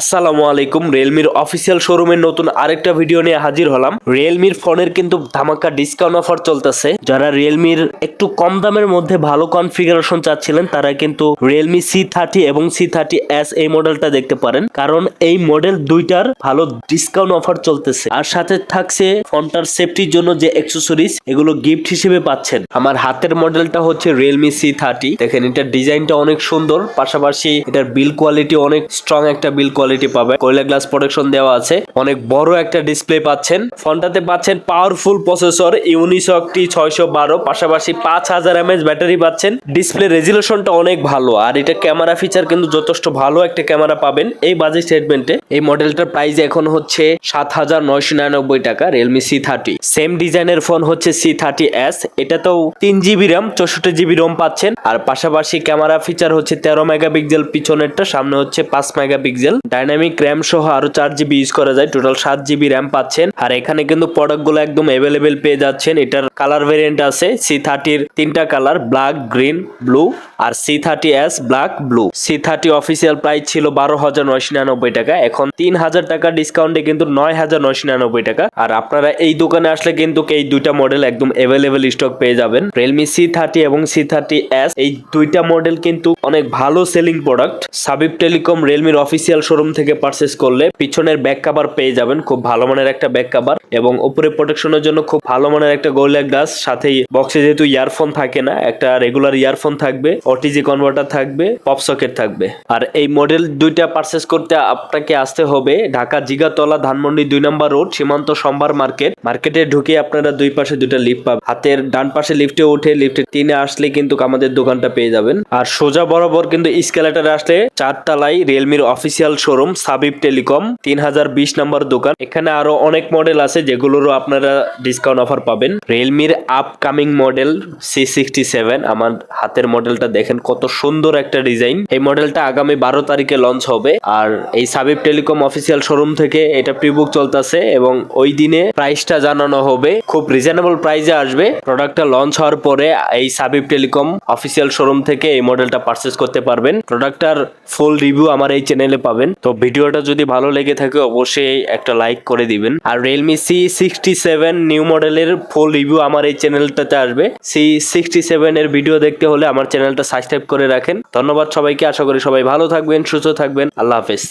আসসালামু আলাইকুম রিয়েলমির অফিসিয়াল শোরুমের নতুন আরেকটা ভিডিও নিয়ে হাজির হলাম। রিয়েলমির ফোনের কিন্তু ধামাকা ডিসকাউন্ট অফার চলতেছে। যারা রিয়েলমির একটু কম দামের মধ্যে ভালো কনফিগারেশন চাচ্ছিলেন, তারা কিন্তু রিয়েলমি সি থার্টি এবং সি থার্টি এস এই মডেলটা দেখতে পারেন। কারণ এই মডেল দুইটার ভালো ডিসকাউন্ট অফার চলতেছে। আর সাথে থাকছে ফোনটার সেফটির জন্য যে অ্যাক্সেসরিজ এগুলো গিফট হিসেবে পাচ্ছেন। আমার হাতের মডেলটা হচ্ছে রিয়েলমি সি থার্টি দেখেন, এটার ডিজাইনটা অনেক সুন্দর। পাশাপাশি এটার বিল কোয়ালিটি অনেক স্ট্রং একটা বিল কোয়ালিটি পাবে। কোয়েলা গ্লাস প্রোটেকশন দেওয়া আছে। অনেক বড় একটা ডিসপ্লে পাচ্ছেন। ফোনটাতে পাচ্ছেন পাওয়ারফুল প্রসেসর ইউনিসক টি ছয়শো বারো, পাশাপাশি পাঁচ হাজার এমএচ ব্যাটারি পাচ্ছেন। ডিসপ্লে রেজুলেশনটা অনেক ভালো। আর এটা ক্যামেরা ফিচার কিন্তু যথেষ্ট ভালো একটা ক্যামেরা পাবেন। এই বাজেট সেগমেন্টে এই মডেলটার প্রাইস এখন হচ্ছে সাত হাজার নয়শো নিরানব্বই টাকা রিয়েলমি সি থার্টি সেম ডিজাইনের ফোন হচ্ছে সি থার্টি এস এটাতেও তিন জিবি র্যাম চৌষট্টি জিবি রোম পাচ্ছেন। আর পাশাপাশি ক্যামেরা ফিচার হচ্ছে তেরো মেগাপিক্সেল পিছনেরটা সামনে হচ্ছে পাঁচ মেগাপিক্সেল ডাইনামিক র্যাম সহ আরও চার জিবি ইউজ করা যায়। টোটাল সাত জিবি র্যাম পাচ্ছেন। আর এখানে কিন্তু প্রোডাক্টগুলো একদম অ্যাভেলেবেল পেয়ে যাচ্ছেন। এটার কালার ভেরিয়েন্ট আছে। সি থার্টির তিনটা কালার ব্ল্যাক গ্রিন ব্লু আর C thirty S black blue C thirty official price ছিল বারো হাজার নয়শো নিরানব্বই টাকা, এখন তিন হাজার টাকা ডিসকাউন্টে কিন্তু নয় হাজার নয়শো নিরানব্বই টাকা। আর আপনারা এই দোকানে আসলে কিন্তু এই দুইটা মডেল একদম অ্যাভেলেবেল স্টক পেয়ে যাবেন। রিয়েলমি সি থার্টি এবং সি থার্টি এস এই দুইটা মডেল কিন্তু অনেক ভালো সেলিং প্রোডাক্ট সাবিব টেলিকম রিয়েলমির অফিসিয়াল শোরুম থেকে পারচেস করলে পিছনের ব্যাক কাভার পেয়ে যাবেন, খুব ভালো মানের একটা ব্যাক কাভার এবং উপরে প্রোটেকশনের জন্য খুব ভালো মানের একটা গোল্ডা গ্লাস সাথে বক্সে যেহেতু ইয়ারফোন থাকে না, একটা রেগুলার ইয়ারফোন থাকবে। ওটিজি কনভার্টার থাকবে পপ সকেট থাকবে। আর এই মডেল দুইটা পারচেস করতে আপনাকে আসতে হবে ঢাকা জিগাতলা ধানমন্ডি দুই নম্বর রোড সীমান্ত সম্ভার মার্কেট মার্কেটে ঢুকে আপনারা দুই পাশে দুইটা লিফট পাবেন। হাতের ডান পাশে লিফটে উঠে লিফটে তিনে আসলে কিন্তু আমাদের দোকানটা পেয়ে যাবেন। আর সোজা বরাবর কিন্তু স্কেলেটারে আসলে চারতলায় রিয়েলমির অফিসিয়াল শোরুম সাবিব টেলিকম তিন হাজার বিশ নম্বর দোকান। এখানে আরও অনেক মডেল আছে, যেগুলোরও আপনারা ডিসকাউন্ট অফার পাবেন। রিয়েলমির upcoming model C sixty seven আমার হাতের মডেলটা দেখেন কত সুন্দর একটা ডিজাইন। এই মডেলটা আগামী বারো তারিখে লঞ্চ হবে। আর এই সাবিব টেলিকম অফিসিয়াল শোরুম থেকে এটা প্রিবুক চলতেছে এবং ওই দিনে প্রাইসটা জানানো হবে। খুব রিজনেবল প্রাইসে আসবে। প্রোডাক্টটা লঞ্চ হওয়ার পরে এই সাবিব টেলিকম অফিসিয়াল শোরুম থেকে এই মডেলটা পারচেস করতে পারবেন। প্রোডাক্টটার ফুল রিভিউ আমার এই চ্যানেলে পাবেন। তো ভিডিওটা যদি ভালো লেগে থাকে অবশ্যই একটা লাইক করে দিবেন। আর Realme C sixty seven new মডেলের ফুল রিভিউ আমার এই চ্যানেলটাতে আসবে। সি সিক্সটি সেভেন এর ভিডিও দেখতে হলে আমার সাবস্ক্রাইব করে রাখেন। ধন্যবাদ সবাইকে আশা করি সবাই ভালো থাকবেন সুস্থ থাকবেন। আল্লাহ হাফেজ।